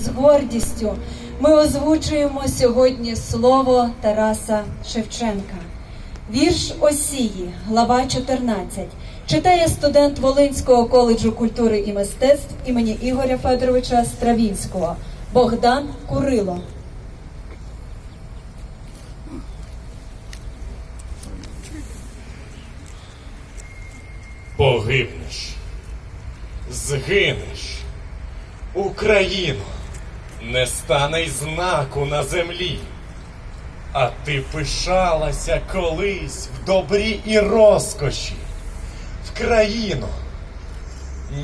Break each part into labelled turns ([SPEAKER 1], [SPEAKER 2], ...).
[SPEAKER 1] з гордістю ми озвучуємо сьогодні слово Тараса Шевченка. Вірш Осії, глава 14. Читає студент Волинського коледжу культури і мистецтв імені Ігоря Федоровича Стравінського Богдан Курило.
[SPEAKER 2] Погибнеш, згинеш, Україно, не стане й знаку на землі. А ти пишалася колись в добрі і розкоші, в країну,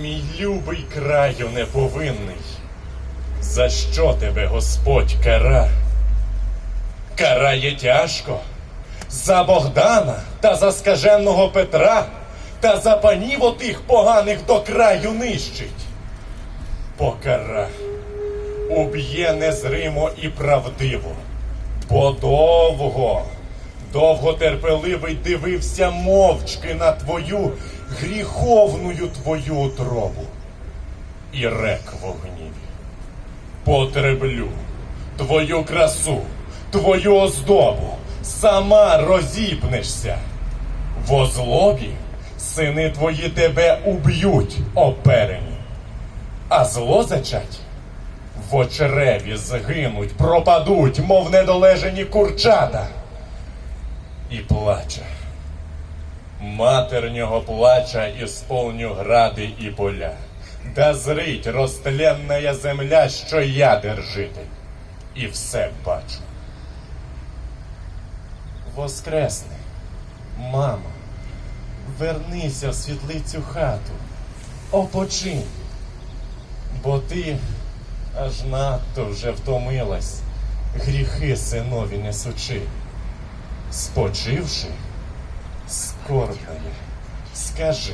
[SPEAKER 2] мій любий краю неповинний. За що тебе Господь кара? Карає тяжко за Богдана та за скаженого Петра, та за панів отих поганих до краю нищить. Покара уб'є незримо і правдиво, бо довго, довго терпеливий дивився мовчки на твою гріховную твою утробу і рек в. Потреблю твою красу, твою оздобу, сама розіпнешся. В озлобі сини твої тебе уб'ють, оперені, а зло зачать в очереві згинуть, пропадуть, мов недолежені курчата. І плаче. Матернього плача ісполню гради і поля. Да зрить розтленная земля, що я держитель, і все бачу. Воскресни, мамо, вернися в світлицю хату, опочинь, бо ти аж надто вже втомилась, гріхи синові несучи. Спочивши, скорбної, скажи,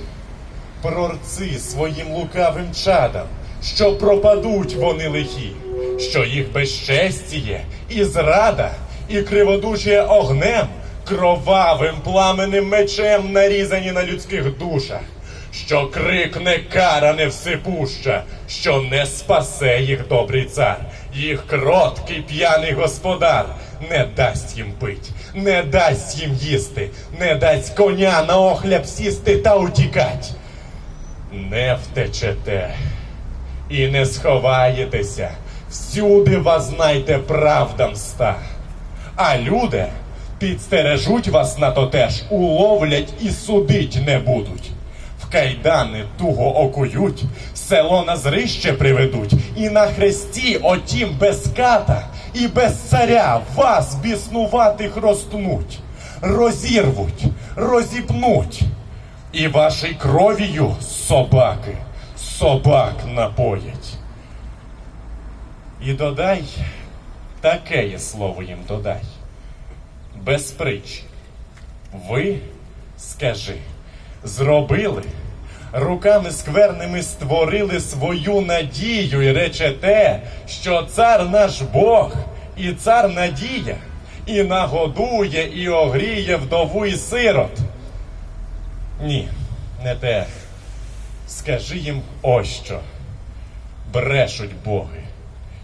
[SPEAKER 2] прорци своїм лукавим чадам, що пропадуть вони лихі, що їх безчестіє і зрада, і криводушіє огнем, кровавим пламенним мечем нарізані на людських душах, що крикне кара невсипуща, що не спасе їх добрий цар, їх кроткий п'яний господар не дасть їм пить, не дасть їм їсти, не дасть коня на охляб сісти та утікать. Не втечете і не сховаєтеся, всюди вас знайте правда мста. А люди підстережуть вас на то теж, уловлять і судить не будуть. Кайдани туго окують, село на зрище приведуть, і на хресті отім без ката і без царя вас біснуватих розтнуть, розірвуть, розіпнуть. І вашій кров'ю собаки, собак напоять. І додай, таке є слово їм додай. Без притчі. Ви, скажи, зробили, руками скверними створили свою надію і речете, що цар наш Бог і цар надія, і нагодує, і огріє вдову і сирот. Ні, не те. Скажи їм ось що. Брешуть боги,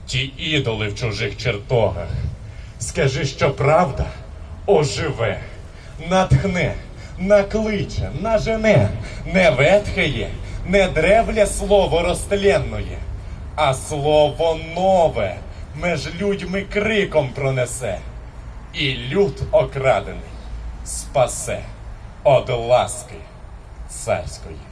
[SPEAKER 2] ті ідоли в чужих чертогах. Скажи, що правда оживе, натхне, накличе, нажене, не ветхає, не древле слово розтленної, а слово нове меж людьми криком пронесе, і люд окрадений спасе од ласки царської.